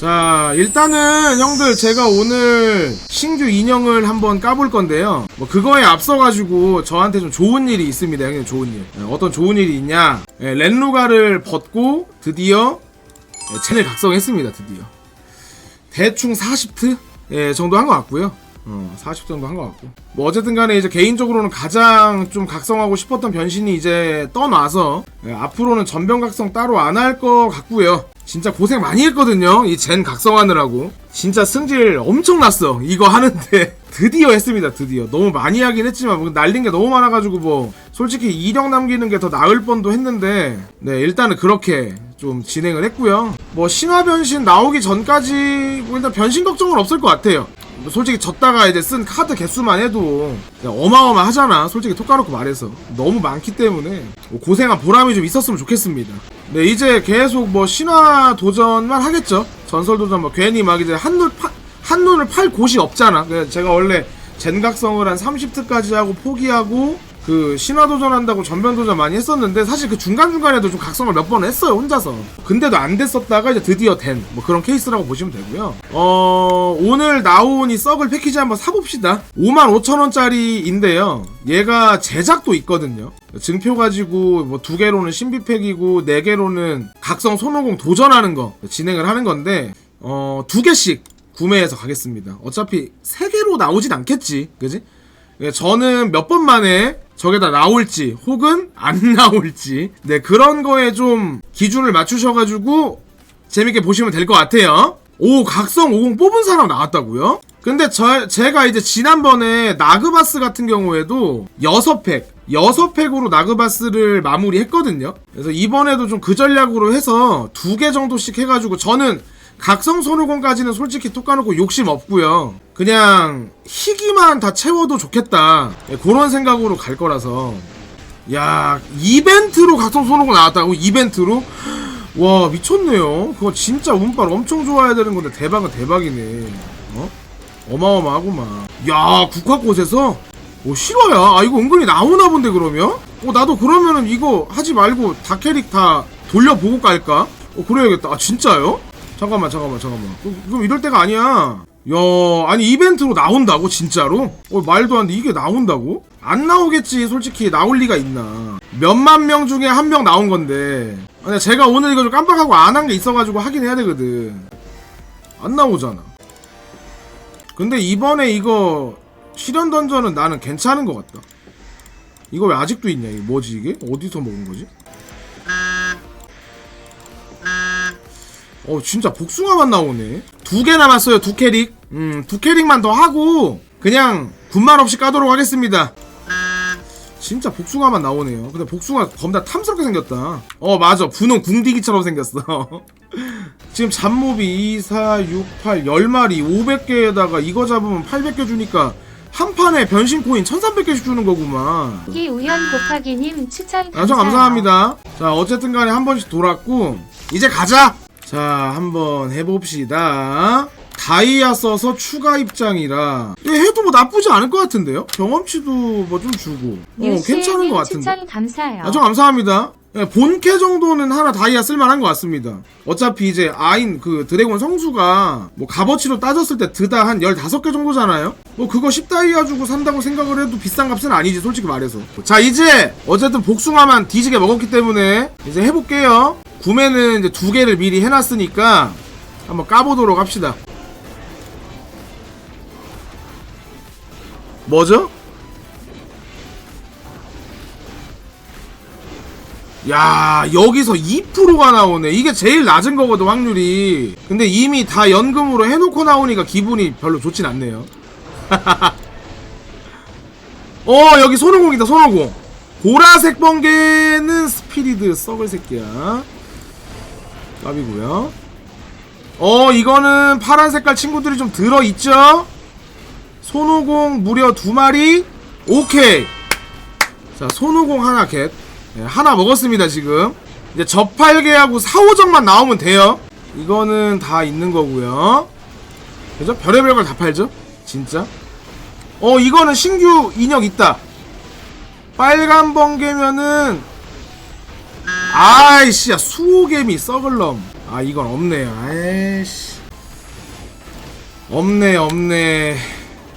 자, 일단은 형들 제가 오늘 신규 인형을 한번 까볼 건데요. 뭐 그거에 앞서가지고 저한테 좀 좋은 일이 있습니다, 형님 좋은 일. 예, 어떤 좋은 일이 있냐? 예, 렌루가를 벗고 드디어 예, 채널 각성했습니다, 드디어. 대충 40트 예, 정도 한 것 같고요. 어, 40 정도 한 것 같고. 뭐 어쨌든 간에 이제 개인적으로는 가장 좀 각성하고 싶었던 변신이 이제 떠나서 예, 앞으로는 전변 각성 따로 안 할 것 같고요. 진짜 고생 많이 했거든요. 이 젠 각성하느라고. 진짜 승질 엄청 났어. 이거 하는데. 드디어 했습니다. 드디어. 너무 많이 하긴 했지만 뭐 날린 게 너무 많아가지고 뭐 솔직히 이력 남기는 게 더 나을 뻔도 했는데 네 일단은 그렇게 좀 진행을 했고요. 뭐 신화 변신 나오기 전까지 뭐 일단 변신 걱정은 없을 것 같아요. 뭐 솔직히 졌다가 이제 쓴 카드 개수만 해도 어마어마하잖아. 솔직히 톡 까놓고 말해서 너무 많기 때문에 뭐 고생한 보람이 좀 있었으면 좋겠습니다. 네 이제 계속 뭐 신화 도전만 하겠죠. 전설 도전 뭐 괜히 막 이제 한눈 파, 한눈을 팔 곳이 없잖아. 제가 원래 젠각성을 한 30트까지 하고 포기하고 그 신화 도전 한다고 전변 도전 많이 했었는데 사실 그 중간 중간에도 좀 각성을 몇 번 했어요 혼자서. 근데도 안 됐었다가 이제 드디어 된 뭐 그런 케이스라고 보시면 되고요. 어 오늘 나온 이 썩을 패키지 한번 사봅시다. 55,000원짜리인데요. 얘가 제작도 있거든요. 증표 가지고 뭐 두 개로는 신비팩이고 네 개로는 각성 손오공 도전하는 거 진행을 하는 건데 어 두 개씩 구매해서 가겠습니다. 어차피 세 개로 나오진 않겠지, 그지? 예, 저는 몇 번 만에 저게다 나올지 혹은 안 나올지 네 그런 거에 좀 기준을 맞추셔가지고 재밌게 보시면 될 것 같아요. 오 각성 50 뽑은 사람 나왔다고요? 근데 저 제가 이제 지난번에 나그바스 같은 경우에도 6팩 6팩으로 나그바스를 마무리했거든요. 그래서 이번에도 좀 그 전략으로 해서 두 개 정도씩 해가지고 저는 각성 손오공까지는 솔직히 톡 까놓고 욕심 없고요. 그냥 희귀만 다 채워도 좋겠다. 예, 그런 생각으로 갈 거라서. 야 이벤트로 각성 손오공 나왔다고 이벤트로? 와 미쳤네요. 그거 진짜 운빨 엄청 좋아야 되는 건데 대박은 대박이네. 어? 어마어마하구만. 야 국화꽃에서? 오 실화야? 아 이거 은근히 나오나 본데 그러면? 어 나도 그러면은 이거 하지 말고 다 캐릭 다 돌려보고 깔까? 어 그래야겠다. 아 진짜요? 잠깐만 잠깐만 잠깐만. 그럼, 그럼 이럴 때가 아니야. 야 아니 이벤트로 나온다고 진짜로? 어 말도 안 돼 이게 나온다고? 안 나오겠지 솔직히 나올 리가 있나 몇만 명 중에 한 명 나온 건데 아니 제가 오늘 이거 좀 깜빡하고 안 한 게 있어가지고 하긴 해야 되거든 안 나오잖아 근데 이번에 이거 실현 던전은 나는 괜찮은 것 같다 이거 왜 아직도 있냐 이게 뭐지 이게 어디서 먹은 거지? 어 진짜 복숭아만 나오네. 두 개 남았어요 두 캐릭. 음두 캐릭만 더 하고 그냥 군말 없이 까도록 하겠습니다. 진짜 복숭아만 나오네요. 근데 복숭아 겁나 탐스럽게 생겼다. 어 맞아. 분홍 궁디기처럼 생겼어. 지금 잡몹이 2, 4, 6, 8, 10마리 500개에다가 이거 잡으면 800개 주니까 한 판에 변신 코인 1300개씩 주는 거구만. 기 우연 곱하기님 추천 아, 저 감사합니다. 자, 어쨌든 간에 한 번씩 돌았고, 이제 가자! 자, 한번 해봅시다. 다이아 써서 추가 입장이라. 이거 해도 뭐 나쁘지 않을 것 같은데요? 경험치도 뭐 좀 주고. 어, 괜찮은 것 같은데. 추천 감사해요. 아, 저 감사합니다. 예, 본캐 정도는 하나 다이아 쓸만한 것 같습니다. 어차피 이제 아인 그 드래곤 성수가 뭐 값어치로 따졌을 때 드다 한 15개 정도잖아요? 뭐 그거 10다이아 주고 산다고 생각을 해도 비싼 값은 아니지 솔직히 말해서. 자 이제 어쨌든 복숭아만 뒤지게 먹었기 때문에 이제 해볼게요. 구매는 이제 두 개를 미리 해놨으니까 한번 까보도록 합시다. 뭐죠? 야 여기서 2%가 나오네. 이게 제일 낮은 거거든 확률이. 근데 이미 다 연금으로 해놓고 나오니까 기분이 별로 좋진 않네요. 어 여기 손오공이다 손오공. 보라색 번개는 스피리드 썩을 새끼야 깝이고요. 어 이거는 파란 색깔 친구들이 좀 들어있죠? 손오공 무려 두 마리? 오케이. 자 손오공 하나 겟. 네, 하나 먹었습니다 지금. 이제 저팔계하고 사오정만 나오면 돼요. 이거는 다 있는 거고요. 그죠? 별의별 걸 다 팔죠? 진짜? 어 이거는 신규 인형 있다. 빨간 번개면은 아이씨 야 수호개미 썩을 놈 아 이건 없네요 아이씨. 없네 없네.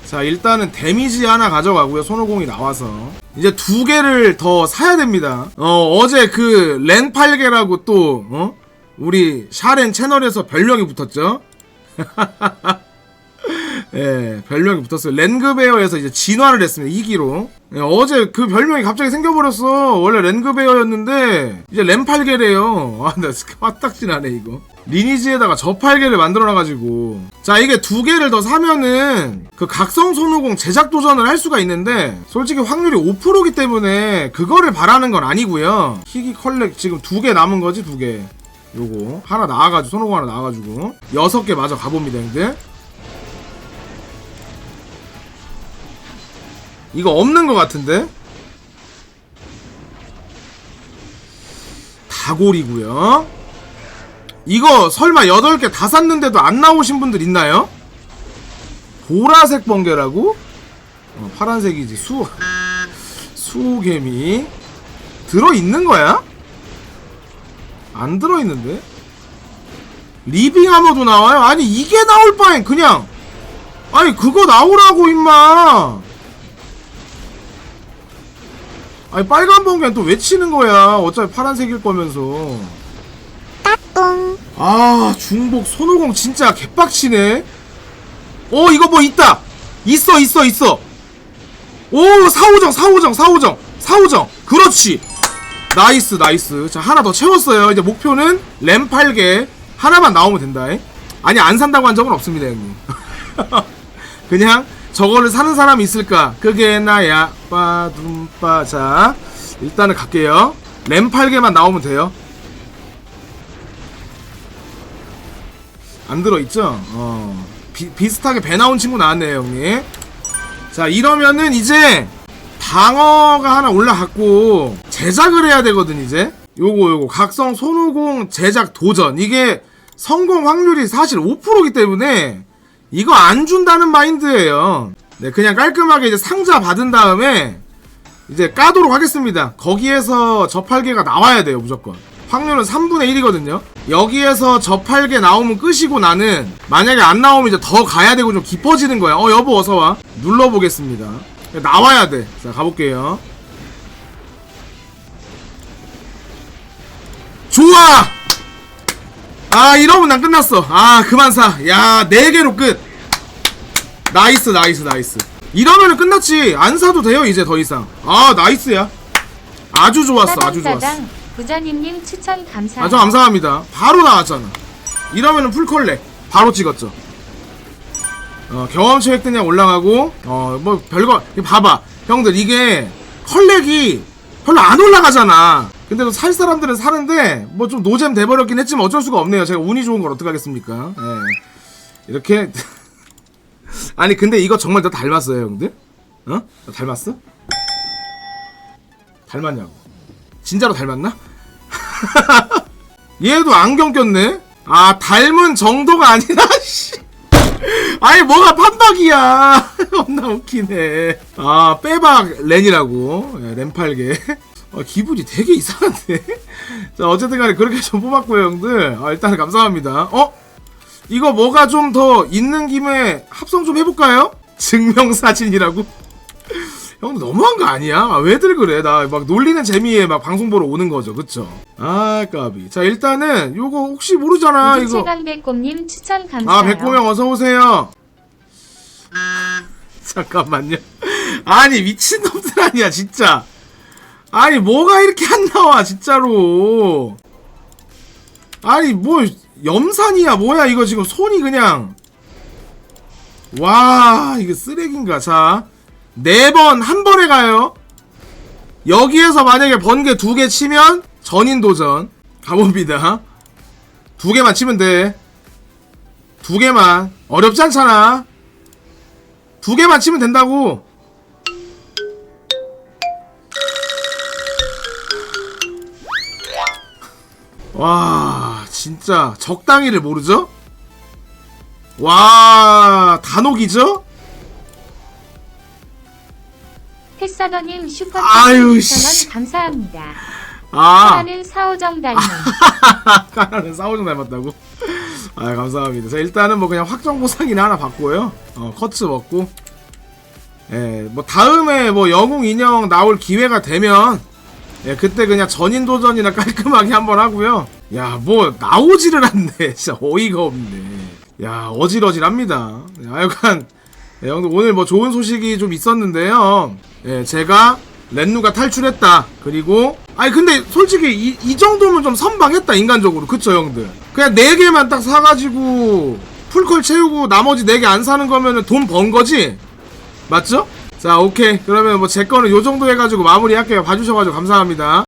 자 일단은 데미지 하나 가져가고요. 손오공이 나와서. 이제 두 개를 더 사야 됩니다. 어 어제 그 렌팔개라고 또 어? 우리 샤렌 채널에서 별명이 붙었죠 예, 별명이 붙었어요. 렌그베어에서 이제 진화를 했습니다. 2기로. 예, 어제 그 별명이 갑자기 생겨버렸어. 원래 렌그베어였는데, 이제 렌팔게래요. 아, 나 진짜 화딱지 나네, 이거. 리니지에다가 저팔계를 만들어놔가지고. 자, 이게 두 개를 더 사면은, 그 각성 손오공 제작 도전을 할 수가 있는데, 솔직히 확률이 5%기 때문에, 그거를 바라는 건 아니고요 희귀 컬렉 지금 두 개 남은 거지, 두 개. 요거. 하나 나와가지고, 손오공 하나 나와가지고. 여섯 개 마저 가봅니다, 형들. 이거 없는 것 같은데? 다골이고요. 이거 설마 8개 다 샀는데도 안 나오신 분들 있나요? 보라색 번개라고? 어, 파란색이지. 수 수개미 들어 있는 거야? 안 들어 있는데? 리빙 아머도 나와요? 아니 이게 나올 바엔 그냥 아니 그거 나오라고 임마. 아니 빨간 번개는 또 왜 치는 거야? 어차피 파란색일 거면서. 아 중복 손오공 진짜 개빡치네. 어 이거 뭐 있다. 있어 있어 있어. 오 사오정 사오정 사오정 사오정. 그렇지. 나이스 나이스. 자 하나 더 채웠어요. 이제 목표는 램 8개 하나만 나오면 된다. 아니 안 산다고 한 적은 없습니다 형님. 그냥 저거를 사는 사람이 있을까? 그게 나야. 빠둠빠. 자 일단은 갈게요. 램 8개만 나오면 돼요. 안 들어있죠? 어. 비, 비슷하게 배 나온 친구 나왔네요 형님. 자 이러면은 이제 방어가 하나 올라갔고 제작을 해야 되거든 이제. 요거 요거. 각성 손오공 제작 도전. 이게 성공 확률이 사실 5%이기 때문에 이거 안 준다는 마인드예요. 네, 그냥 깔끔하게 이제 상자 받은 다음에 이제 까도록 하겠습니다. 거기에서 저팔계가 나와야 돼요, 무조건. 확률은 3분의 1이거든요. 여기에서 저팔계 나오면 끝이고 나는 만약에 안 나오면 이제 더 가야 되고 좀 깊어지는 거야. 어, 여보 어서 와. 눌러보겠습니다. 나와야 돼. 자, 가볼게요. 좋아! 아 이러면 난 끝났어. 아 그만 사야 4개로 끝. 나이스 나이스 나이스. 이러면은 끝났지. 안 사도 돼요 이제 더 이상. 아 나이스야. 아주 좋았어 아주 좋았어. 부자님님 추천 감사합니다. 아저 감사합니다. 바로 나왔잖아. 이러면은 풀컬렉 바로 찍었죠. 어 경험치 획득량 올라가고 어 뭐 별거 봐봐. 형들 이게 컬렉이 별로 안 올라가잖아 근데도 살 사람들은 사는데 뭐 좀 노잼 돼버렸긴 했지만 어쩔 수가 없네요 제가 운이 좋은 걸 어떡하겠습니까 예. 이렇게 아니 근데 이거 정말 너 닮았어요 형들? 어? 너 닮았어? 닮았냐고 진짜로 닮았나? 얘도 안경 꼈네? 아 닮은 정도가 아니라 씨 아니 뭐가 판박이야 겁나 웃기네 아 빼박 렌이라고 예, 렌팔게 아, 기분이 되게 이상한데 자 어쨌든 간에 그렇게 좀 뽑았고요 형들 아, 일단 감사합니다 어? 이거 뭐가 좀 더 있는 김에 합성 좀 해볼까요? 증명사진이라고? 형 너무한 거 아니야? 아, 왜들 그래? 나 막 놀리는 재미에 막 방송 보러 오는 거죠, 그쵸? 아, 까비. 자, 일단은 요거 혹시 모르잖아, 이거. 우주체감백곰님 추천 감사해요. 아, 백고명 어서 오세요. 잠깐만요. 아니 미친 놈들 아니야, 진짜. 아니 뭐가 이렇게 안 나와, 진짜로. 아니 뭐 염산이야, 뭐야 이거 지금 손이 그냥. 와, 이거 쓰레기인가? 자, 네 번 한 번에 가요. 여기에서 만약에 번개 두 개 치면 전인 도전 가봅니다. 두 개만 치면 돼. 두 개만 어렵지 않잖아 두 개만 치면 된다고 와 진짜 적당히를 모르죠? 와 단옥이죠? 햇사더님 슈퍼챗 아유, 2,000원 씨. 감사합니다. 아 하나는 사오정 닮은 까나는 싸우정 닮았다고? 아 감사합니다. 자 일단은 뭐 그냥 확정 보상이나 하나 받고요. 어 커츠 먹고. 예, 뭐 다음에 뭐 영웅 인형 나올 기회가 되면 예, 그때 그냥 전인 도전이나 깔끔하게 한번 하고요. 야, 뭐 나오지를 않네. 진짜 어이가 없네. 야, 어질어질합니다. 하여간 예, 형들 오늘 뭐 좋은 소식이 좀 있었는데요. 예, 제가 렌누가 탈출했다. 그리고 아니 근데 솔직히 이, 이 정도면 좀 선방했다 인간적으로 그쵸 형들 그냥 4개만 딱 사가지고 풀컬 채우고 나머지 4개 안 사는 거면은 돈 번 거지 맞죠? 자 오케이. 그러면 뭐 제 거는 요 정도 해가지고 마무리할게요. 봐주셔가지고 감사합니다